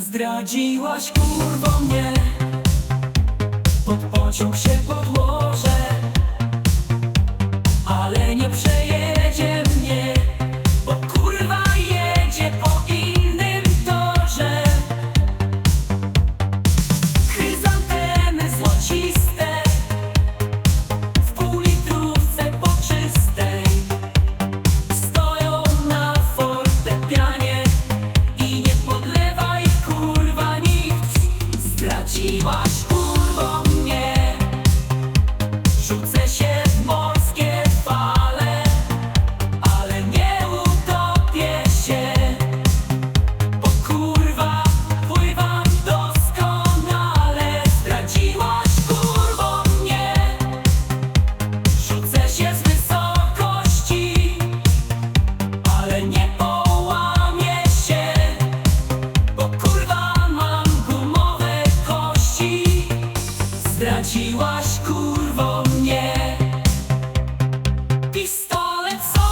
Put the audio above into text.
Zdradziłaś kurwo mnie. Pod pociąg się podłożę. Ale nie przejdę it's all